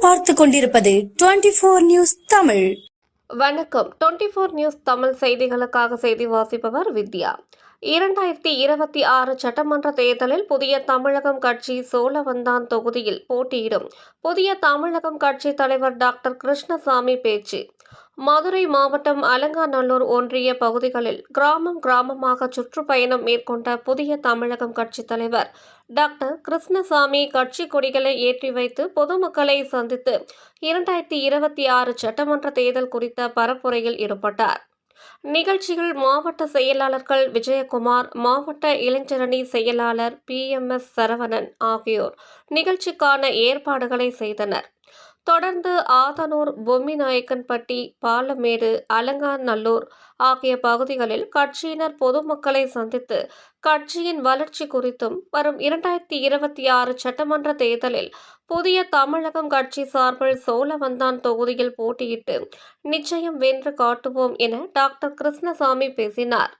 பார்த்து கொண்டிருப்பது twenty four news Tamil. வணக்கம். டுவெண்ட்டி ஃபோர் நியூஸ் தமிழ் செய்திகளுக்காக செய்தி வாசிப்பவர் வித்யா. இரண்டாயிரத்தி இருபத்தி ஆறு சட்டமன்ற தேர்தலில் புதிய தமிழகம் கட்சி சோழவந்தான் தொகுதியில் போட்டியிடும். புதிய தமிழகம் கட்சி தலைவர் டாக்டர் கிருஷ்ணசாமி பேச்சு. மதுரை மாவட்டம் அலங்காநல்லூர் ஒன்றிய பகுதிகளில் கிராமம் கிராமமாக சுற்றுப்பயணம் மேற்கொண்ட புதிய தமிழகம் கட்சித் தலைவர் டாக்டர் கிருஷ்ணசாமி கட்சி கொடிகளை ஏற்றி வைத்து பொதுமக்களை சந்தித்து இரண்டாயிரத்தி இருபத்தி ஆறு சட்டமன்ற தேர்தல் குறித்த பரப்புரையில் ஈடுபட்டார். நிகழ்ச்சியில் மாவட்ட செயலாளர்கள் விஜயகுமார் மாவட்ட இளைஞரணி செயலாளர் பி எம் எஸ் சரவணன் ஆகியோர் நிகழ்ச்சிக்கான ஏற்பாடுகளை செய்தனர். தொடர்ந்து ஆதனூர் பொம்மிநாயக்கன்பட்டி பாலமேடு அலங்காநல்லூர் ஆகிய பகுதிகளில் கட்சியினர் பொதுமக்களை சந்தித்து கட்சியின் வளர்ச்சி குறித்தும் வரும் இரண்டாயிரத்தி இருபத்தி ஆறு சட்டமன்ற தேர்தலில் புதிய தமிழகம் கட்சி சார்பில் சோழவந்தான் தொகுதியில் போட்டியிட்டு நிச்சயம் வென்று காட்டுவோம் என டாக்டர் கிருஷ்ணசாமி பேசினார்.